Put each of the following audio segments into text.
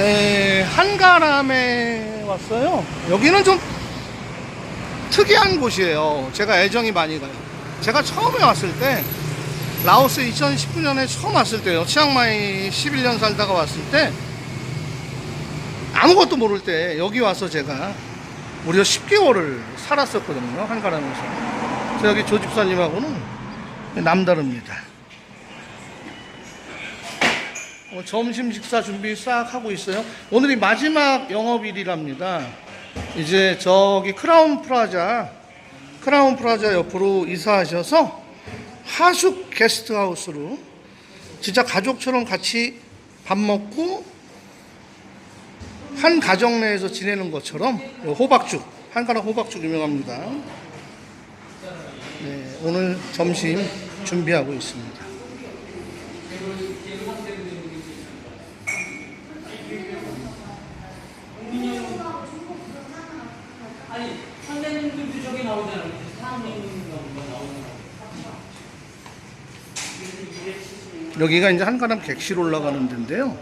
네, 한가람에 왔어요. 여기는 좀 특이한 곳이에요. 제가 애정이 많이 가요. 제가 처음에 왔을 때, 라오스 2019년에 처음 왔을 때요. 치앙마이 11년 살다가 왔을 때, 아무것도 모를 때 여기 와서 제가 무려 10개월을 살았었거든요. 한가람에서. 그래서 여기 조집사님하고는 남다릅니다. 어, 점심 식사 준비 싹 하고 있어요. 오늘이 마지막 영업일이랍니다. 이제 저기 크라운 프라자, 크라운 프라자 옆으로 이사하셔서 하숙 게스트하우스로 진짜 가족처럼 같이 밥 먹고 한 가정 내에서 지내는 것처럼 요 호박죽, 한가락 호박죽 유명합니다. 네, 오늘 점심 준비하고 있습니다. 아니 선생님들도 저기 나오잖아요. 사장님 나오잖아요. 여기가 이제 한가람 객실 올라가는 데인데요.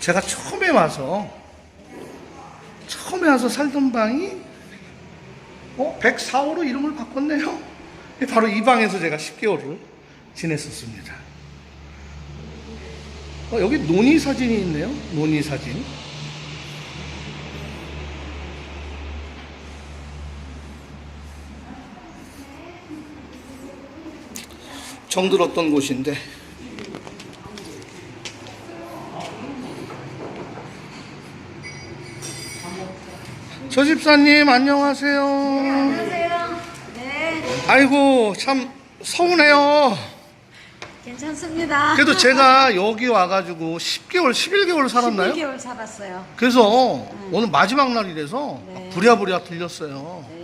제가 처음에 와서 처음에 와서 살던 방이 어 104호로 이름을 바꿨네요. 바로 이 방에서 제가 10개월을 지냈었습니다. 어, 여기 논의 사진이 있네요. 논의 사진. 정들었던 곳인데 저 집사님 안녕하세요. 안녕하세요. 네, 아이고 참 서운해요. 괜찮습니다. 그래도 제가 여기 와가지고 10개월, 11개월 살았나요? 11개월 살았어요. 그래서 오늘 마지막 날이라서 네. 부랴부랴 들렸어요. 네,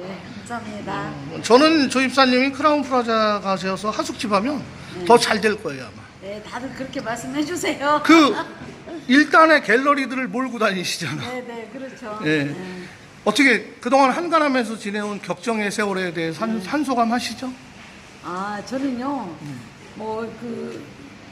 감사합니다. 저는 조 집사님이 크라운 프라자 가셔서 하숙집 하면 더 잘 될 거예요 아마. 네, 다들 그렇게 말씀해 주세요. 그 일단의 갤러리들을 몰고 다니시잖아. 네, 네, 그렇죠. 예. 네. 어떻게 그동안 한가람에서 지내온 격정의 세월에 대해서 한, 한 소감 하시죠? 아, 저는요, 뭐, 그,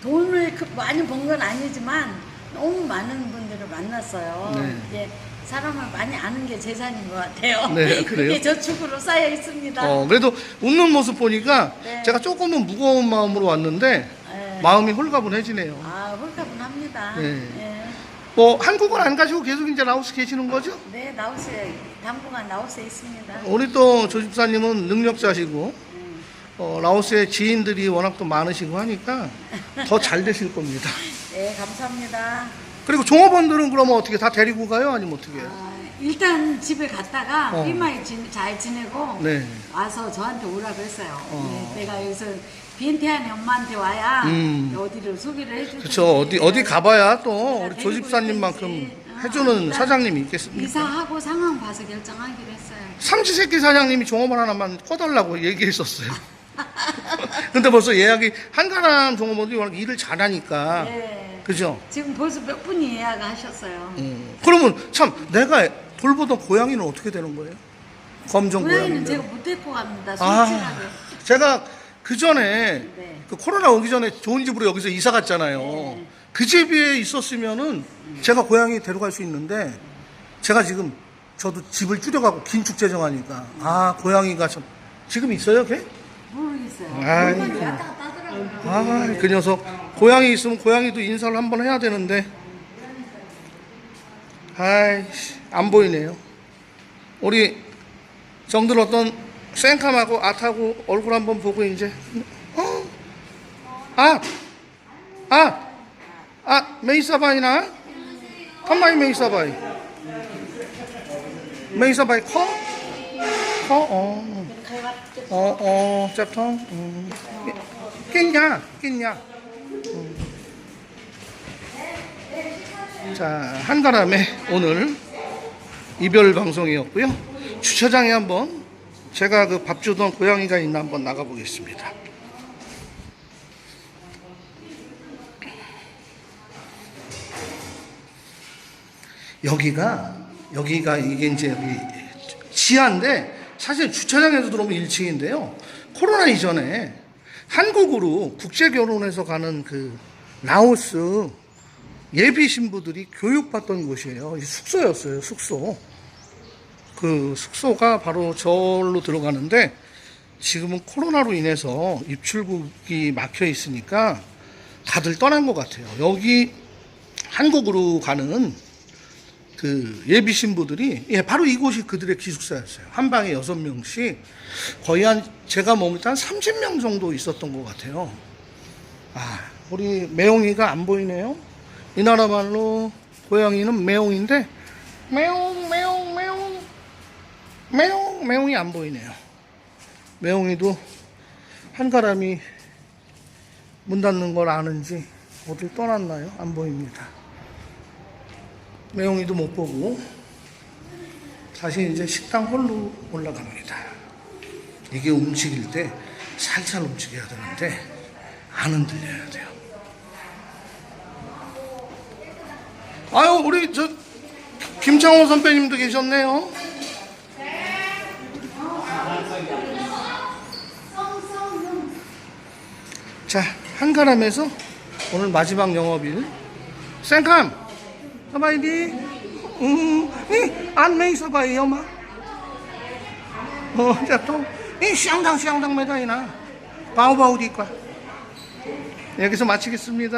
돈을 그 많이 번 건 아니지만, 너무 많은 분들을 만났어요. 네. 이제 사람을 많이 아는 게 재산인 것 같아요. 네, 그래요? 그게 저축으로 쌓여 있습니다. 어, 그래도 웃는 모습 보니까 네. 제가 조금은 무거운 마음으로 왔는데 네. 마음이 홀가분해지네요. 아, 홀가분합니다. 네. 예. 뭐 한국은 안 가시고 계속 이제 라오스 계시는 거죠? 네, 나우스에, 당분간 나우스에 있습니다. 우리 또 조집사님은 능력자시고 음. 어, 라오스의 지인들이 워낙 또 많으시고 하니까 더 잘 되실 겁니다. 네, 감사합니다. 그리고 종업원들은 그러면 어떻게 다 데리고 가요? 아니면 어떻게 해요? 아, 일단 집에 갔다가 어. 일마이 지- 잘 지내고 네. 와서 저한테 오라고 했어요. 어. 네, 내가 여기서 비엔티안이 엄마한테 와야 음. 어디를 소개를 해주지. 그렇죠. 어디 어디 가봐야 또 우리 조집사님만큼. 아, 해주는 사장님이 있겠습니까? 이사하고 상황 봐서 결정하기로 했어요. 삼시세끼 사장님이 종업원 하나만 꺼달라고 얘기했었어요. 근데 벌써 예약이 한가람 종업원들이 워낙 일을 잘하니까 네. 그죠? 지금 벌써 몇 분이 예약하셨어요. 음. 그러면 참 내가 돌보던 고양이는 어떻게 되는 거예요? 검정 고양이는 고양이. 제가 못 데리고 갑니다. 아, 솔직하게. 제가 그 전에 네. 그 코로나 오기 전에 좋은 집으로 여기서 이사 갔잖아요. 네. 그 집에 있었으면은 제가 고양이 데려갈 수 있는데 제가 지금 저도 집을 줄여가고 긴축 재정하니까 아 고양이가 참 지금 있어요, 걔? 모르겠어요. 왔다 갔다 하더라고요. 아, 그 녀석 고양이 있으면 고양이도 인사를 한번 해야 되는데 아이씨 안 보이네요. 우리 정들 어떤 쌩캄하고 아타고 얼굴 한번 보고 이제 어? 아, 아, 아, 메이사바이나? 컴마이 메이사바이. 메이사바이 커? 커? 어. 어, 어, 짭통? 음. 깼냐? 깼냐? 음. 자, 한가람에 오늘 이별 방송이었고요. 주차장에 한번 제가 그 밥 주던 고양이가 있나 한번 나가보겠습니다. 여기가 여기가 이게 이제 여기 지하인데 사실 주차장에서 들어오면 1층인데요. 코로나 이전에 한국으로 국제 결혼해서 가는 그 라오스 예비 신부들이 교육받던 곳이에요. 이 숙소였어요, 숙소. 그 숙소가 바로 절로 들어가는데 지금은 코로나로 인해서 입출국이 막혀 있으니까 다들 떠난 것 같아요. 여기 한국으로 가는 그 예비 신부들이 예 바로 이곳이 그들의 기숙사였어요. 한 방에 여섯 명씩 거의 한 제가 머물 때한 30명 정도 있었던 것 같아요. 아 우리 매용이가 안 보이네요. 이 나라 말로 고양이는 매용인데 매용 매용 매용 매용 매용이 안 보이네요. 매용이도 한가람이 문 닫는 걸 아는지 어딜 떠났나요? 안 보입니다. 매용이도 못 보고 다시 이제 식당 홀로 올라갑니다. 이게 움직일 때 살살 움직여야 되는데 안 흔들려야 돼요. 아유 우리 저 김창호 선배님도 계셨네요. 자 한가람에서 오늘 마지막 영업일 생캄 사바이디 음, 이 안메이 사바이요 마. 어, 자 또, 이 샹당 샹당 매다이나. 바오바오 디과 여기서 마치겠습니다.